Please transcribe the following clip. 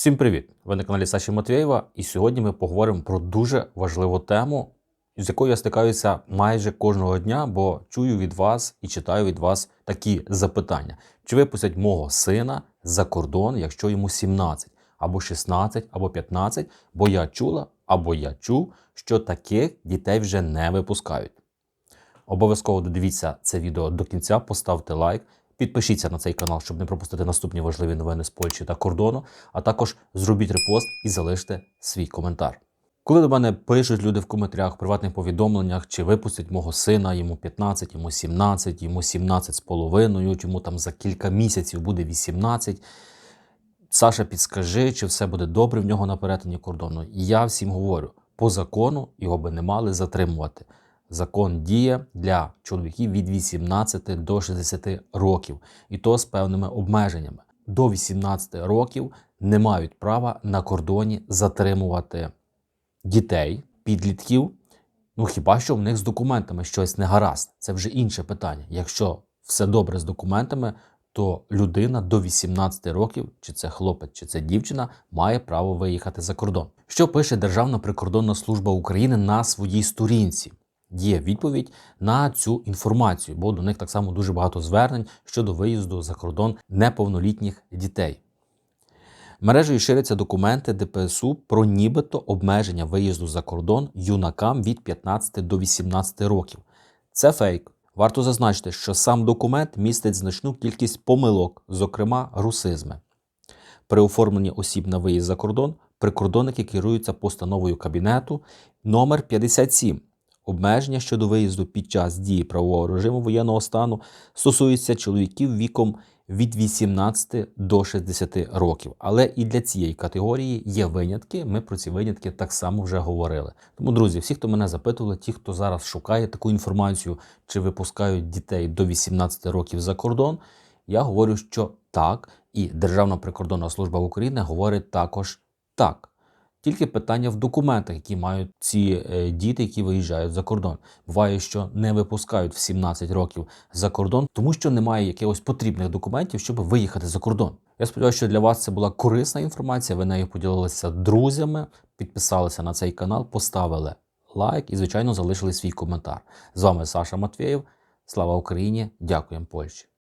Всім привіт! Ви на каналі Саші Матвєєва, і сьогодні ми поговоримо про дуже важливу тему, з якою я стикаюся майже кожного дня, бо чую від вас і читаю від вас такі запитання: чи випустять мого сина за кордон, якщо йому 17, або 16, або 15, бо я чула, або я чув, що таких дітей вже не випускають. Обов'язково додивіться це відео до кінця, поставте лайк, підпишіться на цей канал, щоб не пропустити наступні важливі новини з Польщі та кордону, а також зробіть репост і залиште свій коментар. Коли до мене пишуть люди в коментарях, в приватних повідомленнях, чи випустять мого сина, йому 15, йому 17, йому 17 з половиною, йому там за кілька місяців буде 18. Саша, підскажи, чи все буде добре в нього на перетині кордону. І я всім говорю: по закону його би не мали затримувати. Закон діє для чоловіків від 18 до 60 років, і то з певними обмеженнями. До 18 років не мають права на кордоні затримувати дітей, підлітків. Ну хіба що в них з документами щось не гаразд? Це вже інше питання. Якщо все добре з документами, то людина до 18 років, чи це хлопець, чи це дівчина, має право виїхати за кордон. Що пише Державна прикордонна служба України на своїй сторінці? Є відповідь на цю інформацію, бо до них так само дуже багато звернень щодо виїзду за кордон неповнолітніх дітей. Мережею ширяться документи ДПСУ про нібито обмеження виїзду за кордон юнакам від 15 до 18 років. Це фейк. Варто зазначити, що сам документ містить значну кількість помилок, зокрема русизми. При оформленні осіб на виїзд за кордон прикордонники керуються постановою кабінету номер 57 Обмеження щодо виїзду під час дії правового режиму воєнного стану стосуються чоловіків віком від 18 до 60 років. Але і для цієї категорії є винятки. Ми про ці винятки так само вже говорили. Тому, друзі, всі, хто мене запитували, ті, хто зараз шукає таку інформацію, чи випускають дітей до 18 років за кордон, я говорю, що так, і Державна прикордонна служба України говорить також так. Тільки питання в документах, які мають ці е, діти, які виїжджають за кордон. Буває, що не випускають в 17 років за кордон, тому що немає якихось потрібних документів, щоб виїхати за кордон. Я сподіваюся, що для вас це була корисна інформація. Ви нею поділилися друзями, підписалися на цей канал, поставили лайк і, звичайно, залишили свій коментар. З вами Саша Матвєєв. Слава Україні! Дякуємо Польщі!